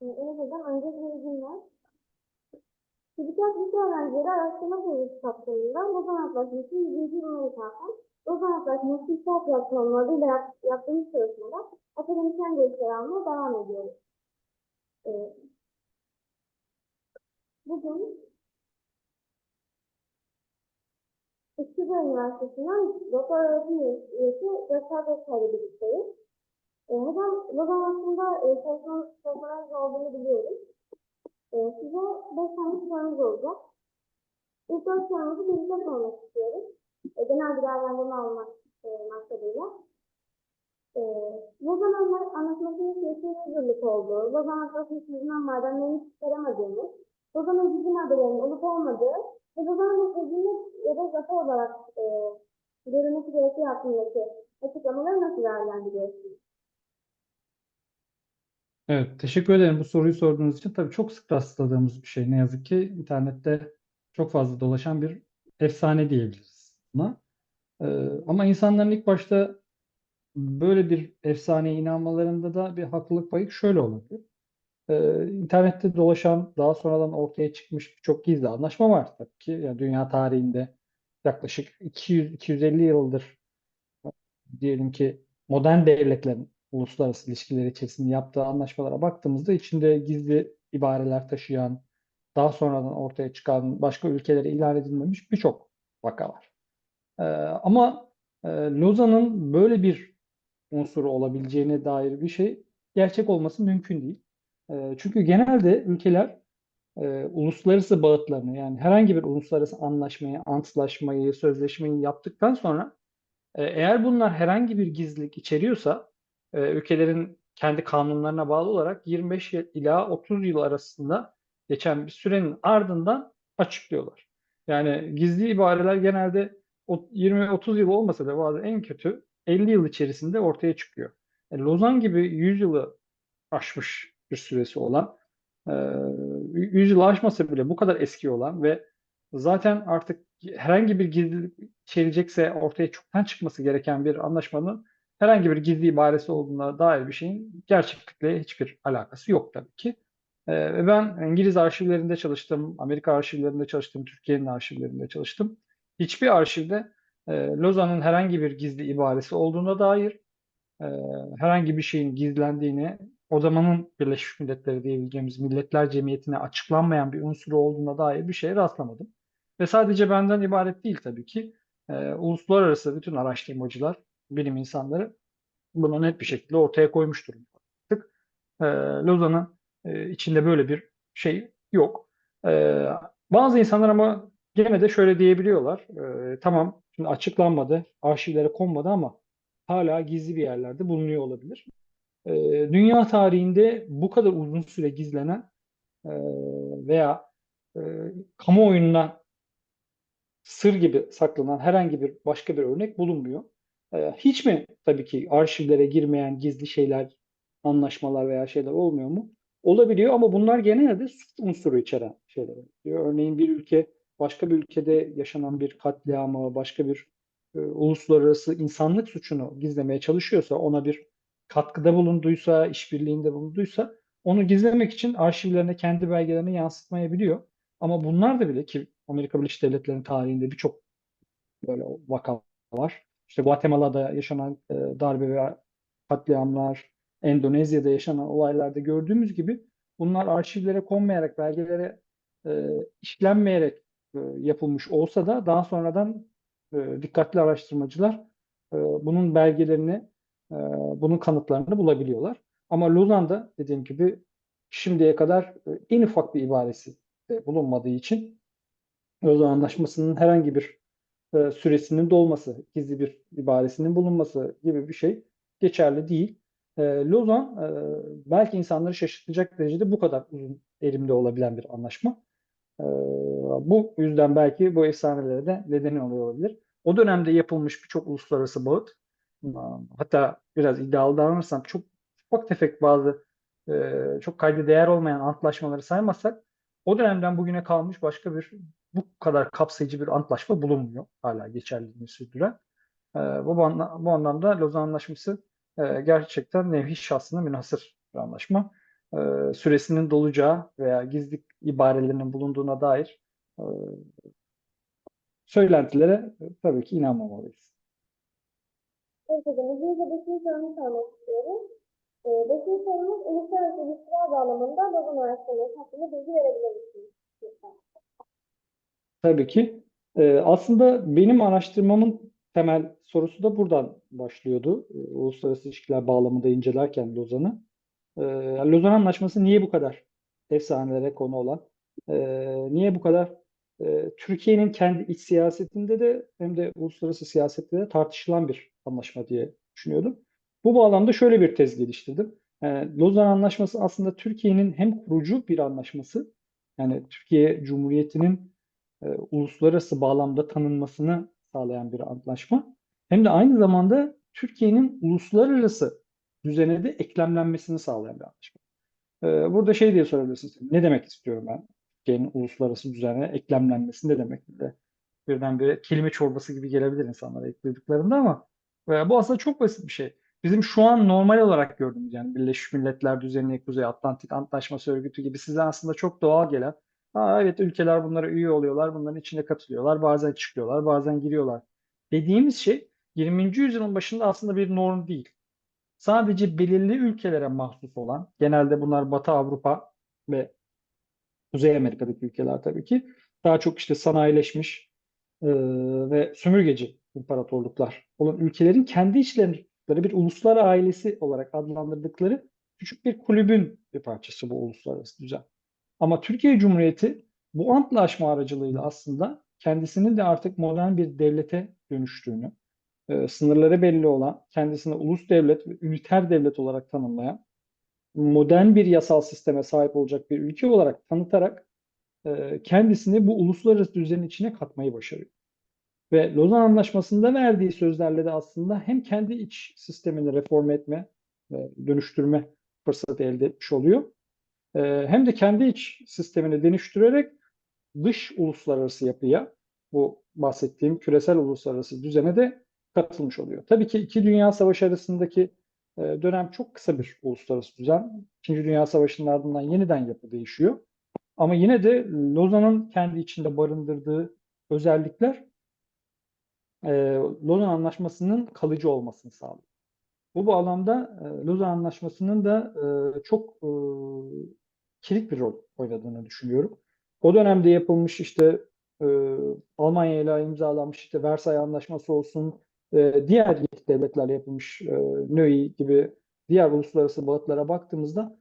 Ee, öncelikle iyi günler. TÜBİTAK Lise Öğrencileri Araştırma Projesi kapsamında Lozan Antlaşması 100. yılına ithafen Lozan Antlaşması İstat Platformu adıyla yap, yaptığımız çalışmada akademisyen görüşleri almaya devam ediyoruz. Ee, bugün Üsküdar Üniversitesi'nden doktor öğretim üyesi Göksel ile birlikteyiz. Ee, hocam Lozan hakkında e, çalışma, çalışmalarınız olduğunu biliyoruz. Ee, size beş tane sorumuz olacak. İlk dört sorumuzu birlikte sormak istiyoruz. Ee, genel bir değerlendirme almak e, maksadıyla. Ee, Lozan Anla- Anlaşması'nın siyasi hazırlık olduğu, Lozan Antlaşması yüzünden madenlerini çıkaramadığımız, Lozan'ın gizli maddelerinin olup olmadığı ve Lozan'ın özgürlük ya da zafer olarak e, görülmesi gerektiği hakkındaki açıklamaları nasıl değerlendiriyorsunuz? Evet, teşekkür ederim bu soruyu sorduğunuz için. Tabii çok sık rastladığımız bir şey ne yazık ki. internette çok fazla dolaşan bir efsane diyebiliriz buna. Ee, ama insanların ilk başta böyle bir efsaneye inanmalarında da bir haklılık payı şöyle olabilir. Ee, internette dolaşan, daha sonradan ortaya çıkmış birçok gizli anlaşma var tabii ki. Yani dünya tarihinde yaklaşık 200-250 yıldır diyelim ki modern devletlerin uluslararası ilişkiler içerisinde yaptığı anlaşmalara baktığımızda içinde gizli ibareler taşıyan, daha sonradan ortaya çıkan başka ülkelere ilan edilmemiş birçok vaka var. Ee, ama e, Lozan'ın böyle bir unsuru olabileceğine dair bir şey gerçek olması mümkün değil. Ee, çünkü genelde ülkeler e, uluslararası bağıtlarını yani herhangi bir uluslararası anlaşmayı, antlaşmayı, sözleşmeyi yaptıktan sonra e, Eğer bunlar herhangi bir gizlilik içeriyorsa, e, ülkelerin kendi kanunlarına bağlı olarak 25 yıl ila 30 yıl arasında geçen bir sürenin ardından açıklıyorlar. Yani gizli ibareler genelde 20-30 yıl olmasa da bazı en kötü 50 yıl içerisinde ortaya çıkıyor. E, Lozan gibi 100 yılı aşmış bir süresi olan, e, 100 yılı aşmasa bile bu kadar eski olan ve zaten artık herhangi bir gizlilik içerecekse ortaya çoktan çıkması gereken bir anlaşmanın herhangi bir gizli ibaresi olduğuna dair bir şeyin gerçeklikle hiçbir alakası yok tabii ki. Ee, ve ben İngiliz arşivlerinde çalıştım, Amerika arşivlerinde çalıştım, Türkiye'nin arşivlerinde çalıştım. Hiçbir arşivde e, Lozan'ın herhangi bir gizli ibaresi olduğuna dair, e, herhangi bir şeyin gizlendiğini, o zamanın Birleşmiş Milletleri diyebileceğimiz Milletler Cemiyeti'ne açıklanmayan bir unsuru olduğuna dair bir şeye rastlamadım. Ve sadece benden ibaret değil tabii ki. E, uluslararası bütün araştırmacılar, bilim insanları bunu net bir şekilde ortaya koymuş durumda. Artık e, Lozan'ın e, içinde böyle bir şey yok. E, bazı insanlar ama gene de şöyle diyebiliyorlar. E, tamam şimdi açıklanmadı, arşivlere konmadı ama hala gizli bir yerlerde bulunuyor olabilir. E, dünya tarihinde bu kadar uzun süre gizlenen e, veya e, kamuoyuna sır gibi saklanan herhangi bir başka bir örnek bulunmuyor. Ee, hiç mi tabii ki arşivlere girmeyen gizli şeyler, anlaşmalar veya şeyler olmuyor mu? Olabiliyor ama bunlar genelde suç unsuru içeren şeyler oluyor. Örneğin bir ülke başka bir ülkede yaşanan bir katliamı, başka bir e, uluslararası insanlık suçunu gizlemeye çalışıyorsa, ona bir katkıda bulunduysa, işbirliğinde bulunduysa onu gizlemek için arşivlerine kendi belgelerini yansıtmayabiliyor. Ama bunlar da bile ki Amerika Birleşik Devletleri'nin tarihinde birçok böyle vaka var. İşte Guatemala'da yaşanan e, darbe ve katliamlar, Endonezya'da yaşanan olaylarda gördüğümüz gibi bunlar arşivlere konmayarak, belgelere e, işlenmeyerek e, yapılmış olsa da daha sonradan e, dikkatli araştırmacılar e, bunun belgelerini, e, bunun kanıtlarını bulabiliyorlar. Ama Lozan'da dediğim gibi şimdiye kadar e, en ufak bir ibaresi bulunmadığı için Lozan Anlaşması'nın herhangi bir e, süresinin dolması, gizli bir ibaresinin bulunması gibi bir şey geçerli değil. E, Lozan e, belki insanları şaşırtacak derecede bu kadar uzun elimde olabilen bir anlaşma. E, bu yüzden belki bu efsanelere de nedeni oluyor olabilir. O dönemde yapılmış birçok uluslararası bağıt, hatta biraz iddialı davranırsam çok ufak tefek bazı e, çok kayda değer olmayan antlaşmaları saymazsak o dönemden bugüne kalmış başka bir bu kadar kapsayıcı bir antlaşma bulunmuyor. Hala geçerliliğini sürdüren. E, bu, bu anlamda Lozan Anlaşması e, gerçekten nevhi şahsına münhasır bir anlaşma. e, süresinin dolacağı veya gizlilik ibarelerinin bulunduğuna dair e, söylentilere e, tabii ki inanmamalıyız. Evet hocam, izninizle beşinci sorumu sormak istiyorum. Ee, beşinci sorumuz uluslararası ilişkiler bağlamında Lozan Araştırması hakkında bilgi verebilir misiniz? Lütfen. Tabii ki. Ee, aslında benim araştırmamın temel sorusu da buradan başlıyordu. Ee, uluslararası ilişkiler bağlamında incelerken Lozan'ı. Ee, Lozan Anlaşması niye bu kadar efsanelere konu olan, ee, niye bu kadar ee, Türkiye'nin kendi iç siyasetinde de hem de uluslararası siyasette de tartışılan bir anlaşma diye düşünüyordum. Bu bağlamda şöyle bir tez geliştirdim. Yani Lozan Anlaşması aslında Türkiye'nin hem kurucu bir anlaşması, yani Türkiye Cumhuriyeti'nin e, uluslararası bağlamda tanınmasını sağlayan bir antlaşma. Hem de aynı zamanda Türkiye'nin uluslararası düzene de eklemlenmesini sağlayan bir anlaşma. E, burada şey diye sorabilirsiniz. Ne demek istiyorum ben? Türkiye'nin uluslararası düzene eklemlenmesi ne demek? De birdenbire kelime çorbası gibi gelebilir insanlara duyduklarında ama e, bu aslında çok basit bir şey. Bizim şu an normal olarak gördüğümüz yani Birleşmiş Milletler düzeni, Kuzey Atlantik Antlaşması Örgütü gibi size aslında çok doğal gelen Aa, evet ülkeler bunlara üye oluyorlar, bunların içine katılıyorlar, bazen çıkıyorlar, bazen giriyorlar. Dediğimiz şey 20. yüzyılın başında aslında bir norm değil. Sadece belirli ülkelere mahsus olan, genelde bunlar Batı Avrupa ve Kuzey Amerika'daki ülkeler tabii ki, daha çok işte sanayileşmiş e, ve sömürgeci imparatorluklar olan ülkelerin kendi içlerinde bir uluslar ailesi olarak adlandırdıkları küçük bir kulübün bir parçası bu uluslararası düzen. Ama Türkiye Cumhuriyeti bu antlaşma aracılığıyla aslında kendisinin de artık modern bir devlete dönüştüğünü, e, sınırları belli olan, kendisini ulus devlet ve üniter devlet olarak tanımlayan, modern bir yasal sisteme sahip olacak bir ülke olarak tanıtarak e, kendisini bu uluslararası düzenin içine katmayı başarıyor. Ve Lozan Anlaşması'nda verdiği sözlerle de aslında hem kendi iç sistemini reform etme, ve dönüştürme fırsatı elde etmiş oluyor. Ee, hem de kendi iç sistemini dönüştürerek dış uluslararası yapıya, bu bahsettiğim küresel uluslararası düzene de katılmış oluyor. Tabii ki iki Dünya Savaşı arasındaki e, dönem çok kısa bir uluslararası düzen. İkinci Dünya Savaşı'nın ardından yeniden yapı değişiyor. Ama yine de Lozan'ın kendi içinde barındırdığı özellikler e, Lozan Anlaşması'nın kalıcı olmasını sağlıyor. Bu bağlamda e, Lozan Anlaşması'nın da e, çok e, kilit bir rol oynadığını düşünüyorum. O dönemde yapılmış işte e, Almanya ile imzalanmış işte Versay Anlaşması olsun, e, diğer devletlerle yapılmış e, NÖİ gibi diğer uluslararası bağıtlara baktığımızda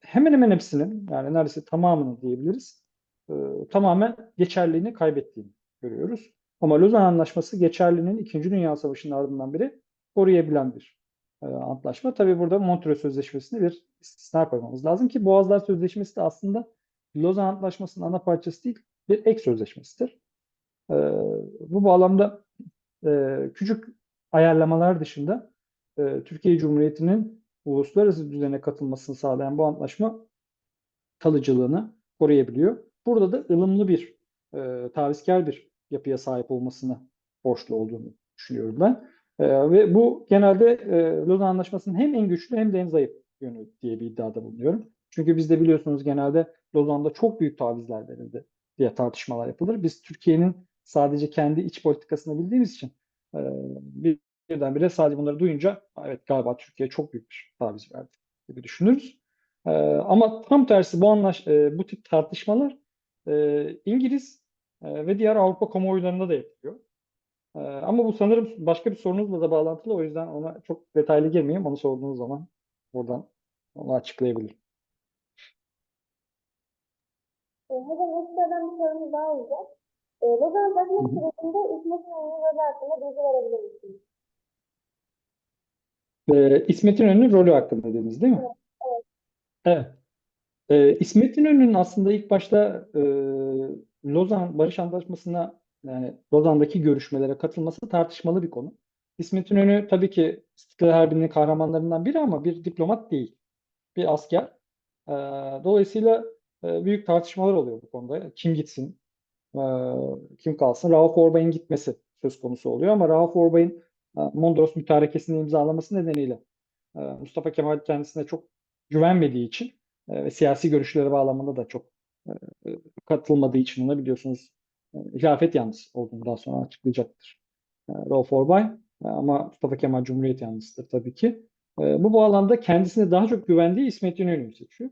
hemen hemen hepsinin yani neredeyse tamamını diyebiliriz e, tamamen geçerliliğini kaybettiğini görüyoruz. Ama Lozan Anlaşması geçerliliğinin İkinci Dünya Savaşı'nın ardından beri koruyabilen bir e, antlaşma. Tabii burada Montreux Sözleşmesi'ne bir istisna koymamız lazım ki Boğazlar Sözleşmesi de aslında Lozan Antlaşması'nın ana parçası değil, bir ek sözleşmesidir. E, bu bağlamda e, küçük ayarlamalar dışında Türkiye Cumhuriyeti'nin uluslararası düzene katılmasını sağlayan bu antlaşma kalıcılığını koruyabiliyor. Burada da ılımlı bir, e, tavizkar bir yapıya sahip olmasına borçlu olduğunu düşünüyorum ben. E, ve bu genelde e, Lozan Anlaşması'nın hem en güçlü hem de en zayıf yönü diye bir iddiada bulunuyorum. Çünkü bizde biliyorsunuz genelde Lozan'da çok büyük tavizler verildi diye tartışmalar yapılır. Biz Türkiye'nin sadece kendi iç politikasını bildiğimiz için e, bir, birdenbire sadece bunları duyunca evet galiba Türkiye çok büyük bir taviz verdi gibi düşünürüz. E, ama tam tersi bu anlaş e, bu tip tartışmalar e, İngiliz e, ve diğer Avrupa kamuoylarında da yapılıyor. Ee, ama bu sanırım başka bir sorunuzla da bağlantılı. O yüzden ona çok detaylı girmeyeyim. Onu sorduğunuz zaman buradan onu açıklayabilirim. E, hocam ekstradan bir sorumuz daha olacak. E, Lozan Antlaşması sürecinde İsmet İnönü'nün hakkında bilgi verebilir misiniz? Ee, İsmet İnönü'nün rolü hakkında dediniz değil mi? Evet. Evet. Ee, İsmet İnönü'nün aslında ilk başta e, Lozan Barış Antlaşması'na yani Lozan'daki görüşmelere katılması tartışmalı bir konu. İsmet İnönü tabii ki İstiklal Harbi'nin kahramanlarından biri ama bir diplomat değil. Bir asker. Ee, dolayısıyla e, büyük tartışmalar oluyor bu konuda. Kim gitsin, e, kim kalsın? Rauf Orbay'ın gitmesi söz konusu oluyor ama Rauf Orbay'ın e, Mondros Mütarekesi'ni imzalaması nedeniyle e, Mustafa Kemal kendisine çok güvenmediği için e, ve siyasi görüşleri bağlamında da çok e, e, katılmadığı için ona biliyorsunuz e, hilafet yanlısı olduğunu daha sonra açıklayacaktır. E, Rauf Orbay E, ama Mustafa Kemal Cumhuriyet yanlısıdır tabii ki. E, bu bağlamda kendisine daha çok güvendiği İsmet İnönü'yü seçiyor.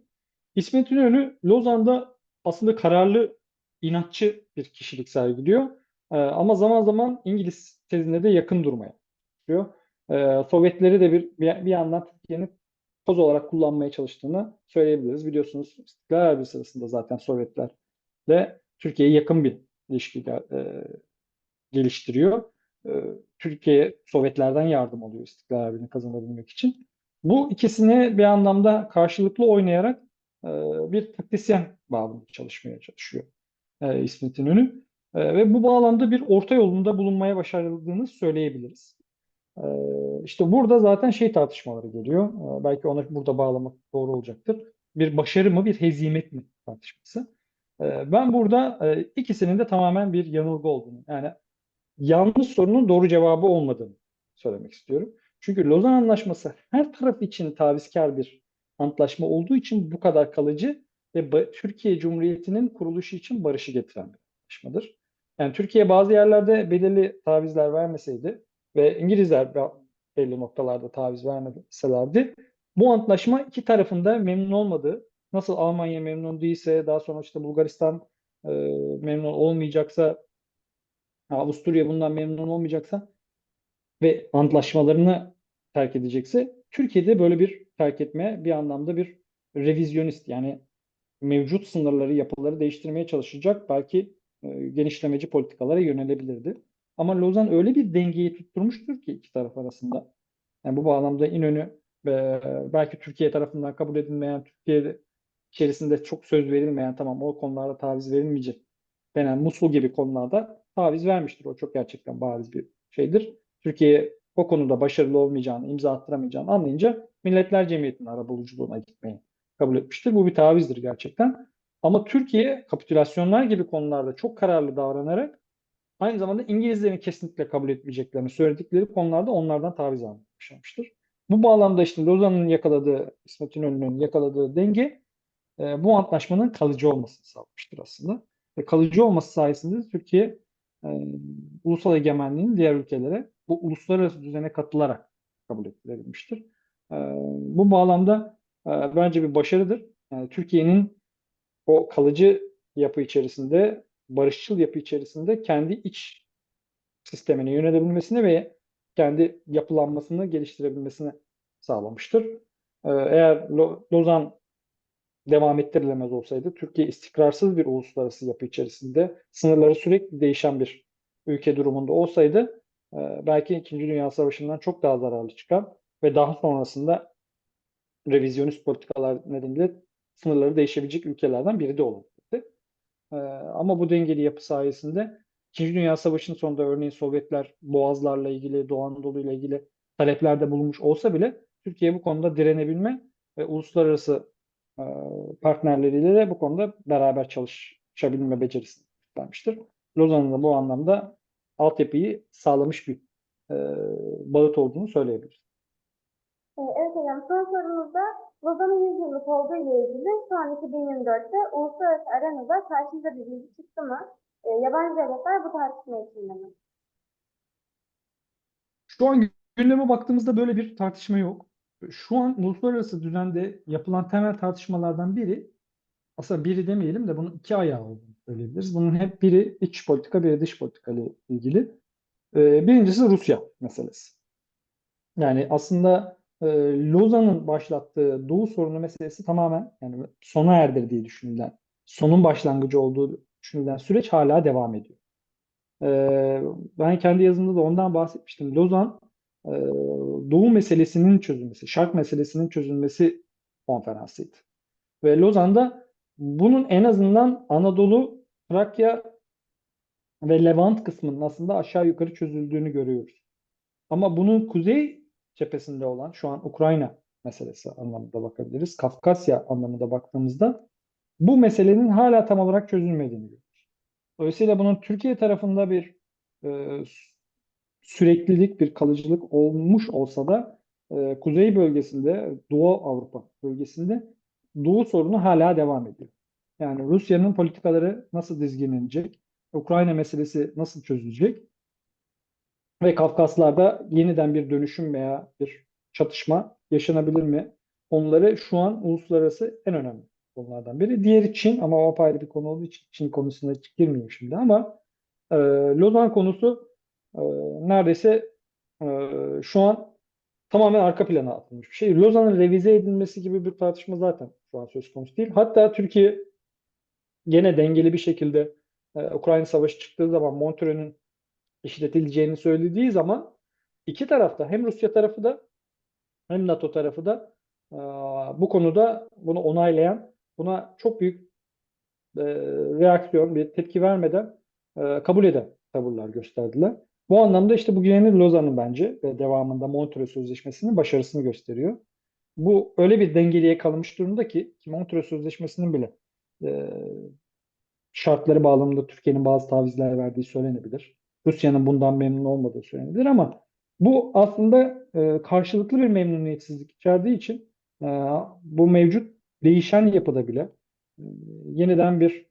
İsmet İnönü Lozan'da aslında kararlı, inatçı bir kişilik sergiliyor. Ama zaman zaman İngiliz tezine de yakın durmaya çalışıyor. Sovyetleri de bir, bir, yandan Türkiye'nin koz olarak kullanmaya çalıştığını söyleyebiliriz. Biliyorsunuz İstiklal Harbi sırasında zaten Sovyetlerle Türkiye'ye yakın bir ilişki e, geliştiriyor. E, Türkiye Sovyetlerden yardım alıyor İstiklal Harbi'ni kazanabilmek için. Bu ikisini bir anlamda karşılıklı oynayarak e, bir taktisyen bağlamında çalışmaya çalışıyor e, İsmet İnönü. E, ve bu bağlamda bir orta yolunda bulunmaya başardığını söyleyebiliriz. E, işte burada zaten şey tartışmaları geliyor. E, belki ona burada bağlamak doğru olacaktır. Bir başarı mı, bir hezimet mi tartışması. E, ben burada e, ikisinin de tamamen bir yanılgı olduğunu, yani yanlış sorunun doğru cevabı olmadığını söylemek istiyorum. Çünkü Lozan Anlaşması her taraf için tavizkar bir antlaşma olduğu için bu kadar kalıcı ve Türkiye Cumhuriyeti'nin kuruluşu için barışı getiren bir anlaşmadır. Yani Türkiye bazı yerlerde belirli tavizler vermeseydi ve İngilizler belli noktalarda taviz vermeselerdi bu antlaşma iki tarafında memnun olmadığı, nasıl Almanya memnun değilse daha sonra işte Bulgaristan e, memnun olmayacaksa Avusturya bundan memnun olmayacaksa ve antlaşmalarını terk edecekse Türkiye'de böyle bir terk etme bir anlamda bir revizyonist yani mevcut sınırları, yapıları değiştirmeye çalışacak belki e, genişlemeci politikalara yönelebilirdi. Ama Lozan öyle bir dengeyi tutturmuştur ki iki taraf arasında. Yani bu bağlamda İnönü e, belki Türkiye tarafından kabul edilmeyen, Türkiye içerisinde çok söz verilmeyen, tamam o konularda taviz verilmeyecek denen Musul gibi konularda taviz vermiştir. O çok gerçekten bariz bir şeydir. Türkiye o konuda başarılı olmayacağını, imza attıramayacağını anlayınca Milletler Cemiyeti'nin arabuluculuğuna gitmeyi kabul etmiştir. Bu bir tavizdir gerçekten. Ama Türkiye kapitülasyonlar gibi konularda çok kararlı davranarak aynı zamanda İngilizlerin kesinlikle kabul etmeyeceklerini söyledikleri konularda onlardan taviz başlamıştır. Bu bağlamda işte Lozan'ın yakaladığı, İsmet İnönü'nün yakaladığı denge e, bu antlaşmanın kalıcı olmasını sağlamıştır aslında. Ve kalıcı olması sayesinde Türkiye e, ulusal egemenliğini diğer ülkelere bu uluslararası düzene katılarak kabul ettirebilmiştir. E, bu bağlamda bence bir başarıdır. Yani Türkiye'nin o kalıcı yapı içerisinde, barışçıl yapı içerisinde kendi iç sistemine yönelebilmesini ve kendi yapılanmasını geliştirebilmesini sağlamıştır. Eğer Lozan devam ettirilemez olsaydı Türkiye istikrarsız bir uluslararası yapı içerisinde sınırları sürekli değişen bir ülke durumunda olsaydı e, belki İkinci Dünya Savaşı'ndan çok daha zararlı çıkar ve daha sonrasında revizyonist politikalar nedeniyle sınırları değişebilecek ülkelerden biri de olabilirdi. E, ama bu dengeli yapı sayesinde İkinci Dünya Savaşı'nın sonunda örneğin Sovyetler Boğazlarla ilgili, Doğu Anadolu ile ilgili taleplerde bulunmuş olsa bile Türkiye bu konuda direnebilme ve uluslararası partnerleriyle de bu konuda beraber çalışabilme becerisini göstermiştir. Lozan'ın da bu anlamda altyapıyı sağlamış bir e, bağıt olduğunu söyleyebiliriz. Ee, Evet hocam, son sorumuzda Lozan'ın 100 yıllık olduğu ile ilgili şu an 2024'te uluslararası arenada karşımıza bir bilgi çıktı mı? Ee, yabancı devletler bu tartışma içinde mi? Şu an gündeme baktığımızda böyle bir tartışma yok. Şu an uluslararası düzende yapılan temel tartışmalardan biri, aslında biri demeyelim de bunun iki ayağı olduğunu söyleyebiliriz. Bunun hep biri iç politika, biri dış politika ile ilgili. Ee, birincisi Rusya meselesi. Yani aslında e, Lozan'ın başlattığı Doğu sorunu meselesi tamamen yani sona erdir diye düşünülen, sonun başlangıcı olduğu düşünülen süreç hala devam ediyor. Ee, ben kendi yazımda da ondan bahsetmiştim. Lozan e, Doğu meselesinin çözülmesi, Şark meselesinin çözülmesi konferansıydı. Ve Lozan'da bunun en azından Anadolu, Trakya ve Levant kısmının aslında aşağı yukarı çözüldüğünü görüyoruz. Ama bunun kuzey cephesinde olan şu an Ukrayna meselesi anlamında bakabiliriz. Kafkasya anlamında baktığımızda bu meselenin hala tam olarak çözülmediğini görüyoruz. Dolayısıyla bunun Türkiye tarafında bir e, süreklilik, bir kalıcılık olmuş olsa da e, kuzey bölgesinde, Doğu Avrupa bölgesinde Doğu sorunu hala devam ediyor. Yani Rusya'nın politikaları nasıl dizginlenecek? Ukrayna meselesi nasıl çözülecek? Ve Kafkaslar'da yeniden bir dönüşüm veya bir çatışma yaşanabilir mi? Onları şu an uluslararası en önemli konulardan biri. Diğeri Çin ama o apayrı bir konu olduğu için Çin konusuna girmeyeyim şimdi ama e, Lozan konusu e, neredeyse e, şu an tamamen arka plana atılmış bir şey. Lozan'ın revize edilmesi gibi bir tartışma zaten şu an söz konusu değil. Hatta Türkiye gene dengeli bir şekilde e, Ukrayna Savaşı çıktığı zaman Montreux'ün işletileceğini söylediği zaman iki tarafta hem Rusya tarafı da hem NATO tarafı da e, bu konuda bunu onaylayan, buna çok büyük e, reaksiyon, bir tepki vermeden e, kabul eden tavırlar gösterdiler. Bu anlamda işte bu yeni Lozan'ın bence ve devamında Montreux Sözleşmesi'nin başarısını gösteriyor. Bu öyle bir dengeliye kalmış durumda ki, ki Montreux Sözleşmesi'nin bile e, şartları bağlamında Türkiye'nin bazı tavizler verdiği söylenebilir. Rusya'nın bundan memnun olmadığı söylenebilir ama bu aslında e, karşılıklı bir memnuniyetsizlik içerdiği için e, bu mevcut değişen yapıda bile e, yeniden bir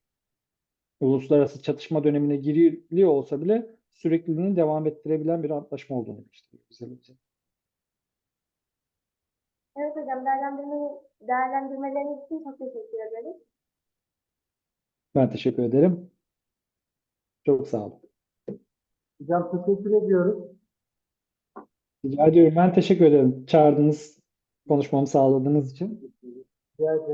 uluslararası çatışma dönemine giriliyor olsa bile sürekliliğini devam ettirebilen bir antlaşma olduğunu gösteriyor bize. Evet hocam değerlendirme, değerlendirmeleriniz için çok teşekkür ederiz. Ben teşekkür ederim. Çok sağ olun. Hocam teşekkür ediyoruz. Rica ediyorum. Ben teşekkür ederim. Çağırdınız, konuşmamı sağladığınız için. Rica ederim.